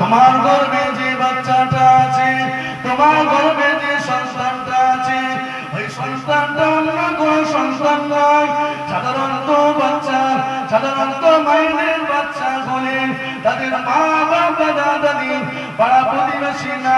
তোমার গর্বে যে বাচ্চাটা আছে, তোমার গর্বে যে সন্তানটা আছে, ওই সন্তানটা অন্য কোন সন্তান নয়। সাধারণত বাচ্চা, সাধারণত মাইনের বাচ্চা হলে তাদের মা বাবা দাদা দাদি পাড়া প্রতিবেশী নাম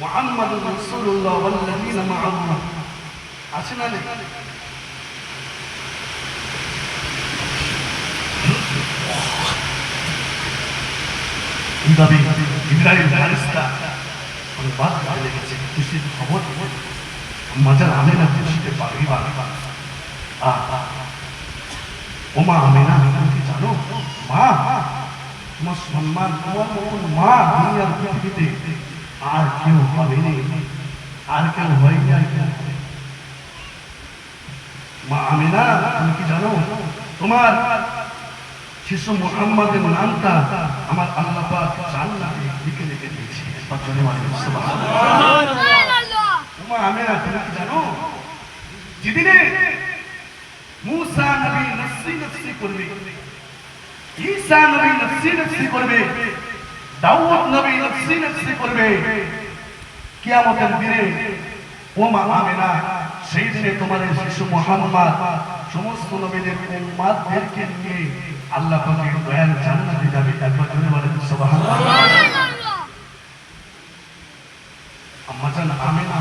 মুহাম্মাদুর রাসূলুল্লাহ ওয়াল্লাযীনা মাআহু। আছে না নেই? আমি না খুশিতে পারি বা ওমা আমি না জানো? মা তোমার সম্মান তোমার মতন মা দুনিয়ার পৃথিবীতে আর কেউ হবে না। আর কেউ হয় না। মা আমিনা তুমি কি জানো? তোমার শিশু মোহাম্মদের নামটা আমার আল্লাহ পাক জান্নাতে লিখে লিখে দিয়েছে। তোমার আমি তুমি কি জানো? যেদিনে মুসা নবী নফসি নফসি করবে ঈসা নবী নফসি নফসি করবে, দাউদ নবী নফসি নফসি করবে। কিয়ামতের দিনে ও মা আমেনা, সেই দিনে এই শিশু মুহাম্মদ, সমস্ত নবীদের উম্মাদদেরকে নিয়ে আল্লাহ পাকের দয়াল জান্নাতে যাবে। একবার জোরে বলেন, সুবহানাল্লাহ। আম্মা জান, আমেনা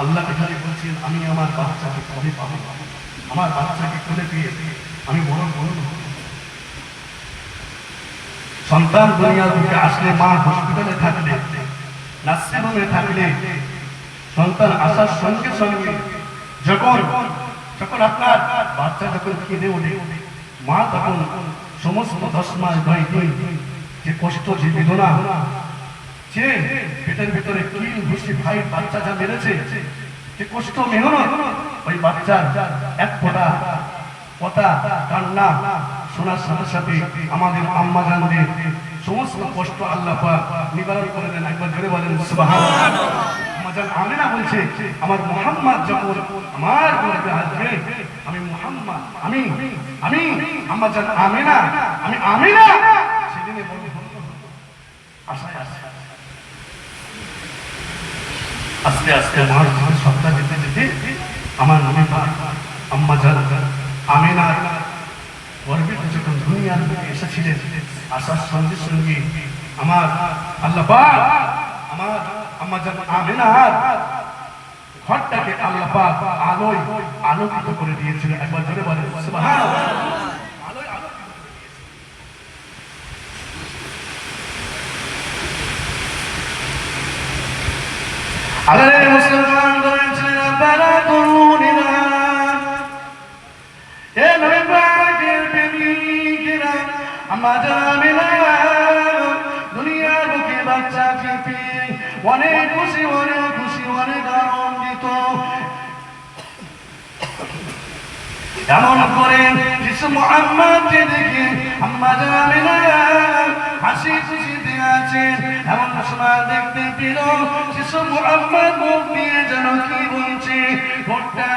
আল্লাহ এখানে বলছেন, আমি আমার বাচ্চাকে কবে পাবো আমার বাচ্চাকে কোলে পেয়ে আমি বড় বড়। সন্তান দুনিয়া থেকে আসলে মা হসপিটালে থাকলে নার্সিং হোমে থাকলে, সন্তান আসার সঙ্গে সঙ্গে যখন যখন আপনার বাচ্চা যখন কেঁদে ওঠে, মা তখন সমস্ত দশ মাস নয় দিন যে কষ্ট, যে বেদনা, যে পেটের ভিতরে কি ঘুষি ভাই বাচ্চা যা মেরেছে, যে কষ্ট, মেহনত, ওই বাচ্চার এক ফোঁটা কথা কান্না শোনার সাথে সাথে আমাদের আম্মা জানদের সমস্ত কষ্ট আল্লাহ নিবারণ করে দেন। একবার জোরে বলেন বলছে, আমার আমার আসবে আমি মোহাম্মদ, আমি আমি আমি আশায় আস্তে আস্তে মার মার সপ্তাহ যেতে যেতে আমার নামে আম্মা জান আমিনা গর্বে যখন দুনিয়ার বুকে এসেছিলেন আসার সঙ্গে সঙ্গে, আমার আল্লাহ পাক, আমার আম্মা জান ঘরটাকে আল্লাহ আলোয় আলোকিত করে দিয়েছিলেন। একবার জোরে করে দিয়েছিলেন। মুসলমান বলেছিলেন আপনারা অনেক খুশি অনেক খুশি, অনেক আনন্দিত। এমন করে যিশু মুহাম্মদকে দেখে আম্মা জানাবে হাসি হাসি আছেন, এমন সময় দেখতে পেল মুহাম্মদ মুখ দিয়ে যেন কি বলছে?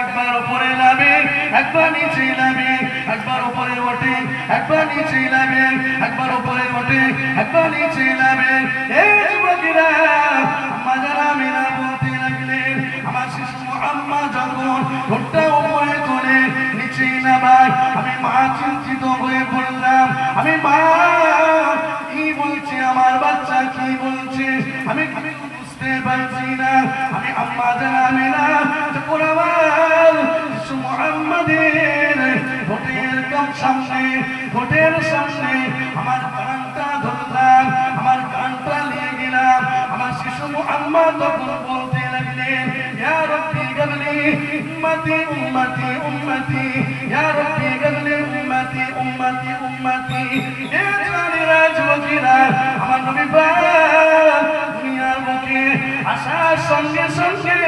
একবার উপরে নামে, একবার নিচে নামে, একবার উপরে ওঠে, একবার নিচে নামে, একবার উপরে ওঠে, একবার নিচে নামে। যুবকেরা জানাবে না বলতে লাগলেন, আমার শিশু যখন উপরে তোলে, নিচে দিচ্ছি না ভাই আমি মা চিন্তিত হয়ে পড়লাম, আমি মা কি বলছে আমার বাচ্চা কি বলছে আমি আমি বুঝতে পারছি না, আমি আম্মা জানামি না শিশু মোহাম্মদের ভোটের কম সামনে ভোটের সামনে আমার কানটা ধরলাম, আমার নবী পাক আসার সঙ্গে সঙ্গে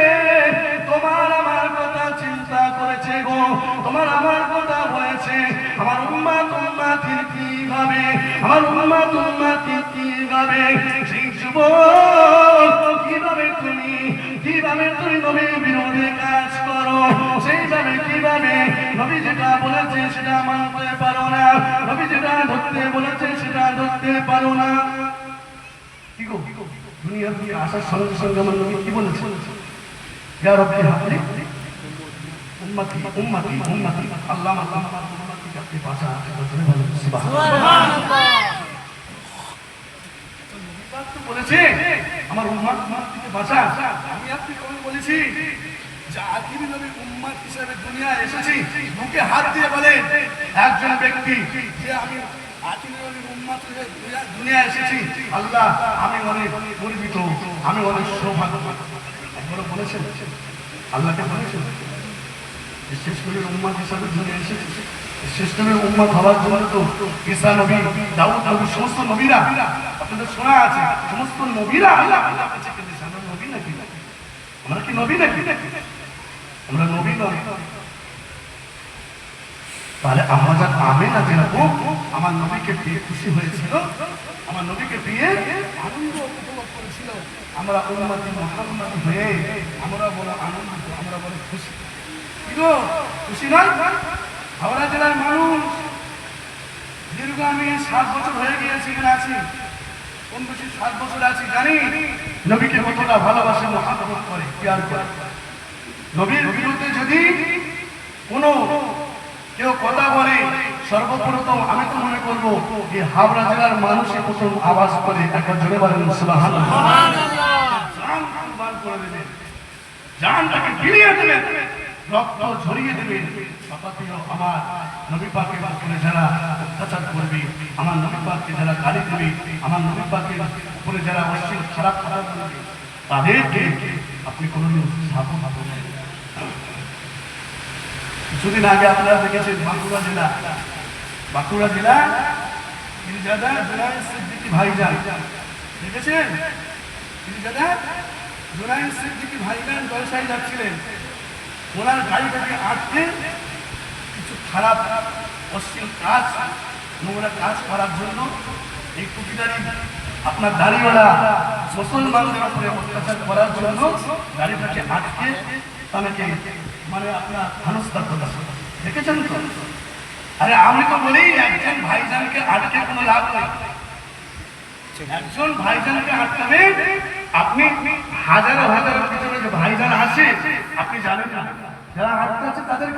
তোমার আমার কথা চিন্তা করেছে গো। তোমার আমার কথা হয়েছে। আমার উম্মা উম্মাতির কি হবে আমার উম্মা উম্মাতির কি হবে সেই যুবক, কীভাবে তুমি কীভাবে তুমি নবীর বিরোধে কাজ করো? সেইভাবে কীভাবে? নবী যেটা বলেছে সেটা মানতে পারো না। নবী যেটা ধরতে বলেছে সেটা ধরতে পারো না। কি গো? দুনিয়ার দিকে আমার নবী কি বলেছে? রব্বি হাবলি উম্মতি উম্মতি উম্মতি। আল্লাহ আল্লাহ আমার উম্মতিকে আপনি বাঁচা বলতে বলেন সুবহানাল্লাহ। নবীপাক তো বলেছে, আমার উম্মত উম্মতিকে বাঁচা আমি আপনি কবে বলেছি, যে আখিরি নবী উম্মত হিসেবে দুনিয়ায় এসেছি বুকে হাত দিয়ে বলেন, একজন ব্যক্তি, যে আমি দুনিয়া- এসেছি। আল্লাহ, আমি অনেক গর্বিত, আমি অনেক একবারও বলেছেন? আল্লাহকে বলেছেন? শেষ নবীর উম্মত হিসাবে দুনিয়া এসেছে। শেষ নবীর হওয়ার জন্য তো ঈসা নবী, দাউদ নবী, সমস্ত নবীরা, আপনাদের শোনা আছে, সমস্ত নবীরা আল্লাহ নবী নাকি? আমরা কি নবী নাকি? আমরা নবী নবী তাহলে আমরা যা আমি না যেরকম আমার নবীকে পেয়ে খুশি হয়েছিল। আমার নবীকে পেয়ে আনন্দ উপভোগ করেছিল। আমরা উন্মতি মহান্মতি হয়ে আমরা বড় আনন্দিত আমরা বড় খুশি। খুশি নয় হাওড়া জেলার মানুষ দীর্ঘ আমি সাত বছর হয়ে গিয়েছি, এখানে আছি। কম বেশি সাত বছর আছি, জানি নবীকে কতটা ভালোবাসে, মহাব্বত করে, কেয়ার করে। নবীর বিরুদ্ধে যদি কোনো কেউ কথা বলে, সর্বপ্রথম আমি তো মনে করব এই হাওড়া জেলার মানুষে প্রথম আওয়াজ করে একবার জোরে বলেন দেবেন। জানটাকে নবী যারা অত্যাচার করবে, আমার নবী যারা গালি আমার নবী উপরে যারা খারাপ খারাপ তাদেরকে আপনি কোনোদিন। কিছুদিন আগে আপনারা দেখেছেন বাঁকুড়া জেলা। বাঁকুড়া জেলা যাচ্ছিলেন। ওনার গাড়িটাকে কিছু খারাপ কাজ কাজ জন্য এই আপনার দাড়িওয়ালা মুসলমানদের উপরে অত্যাচার করার জন্য গাড়িটাকে আটকে তাদেরকে মানে আপনার হেনস্থার কথা দেখেছেন তো? আরে আমি তো বলি একজন ভাইজানকে আটকে কোনো লাভ নেই। একজন ভাইজানকে আটকাবে আপনি হাজারো হাজারো যে ভাইজান আছে, আপনি জানেন না। যারা আটকাচ্ছে তাদেরকে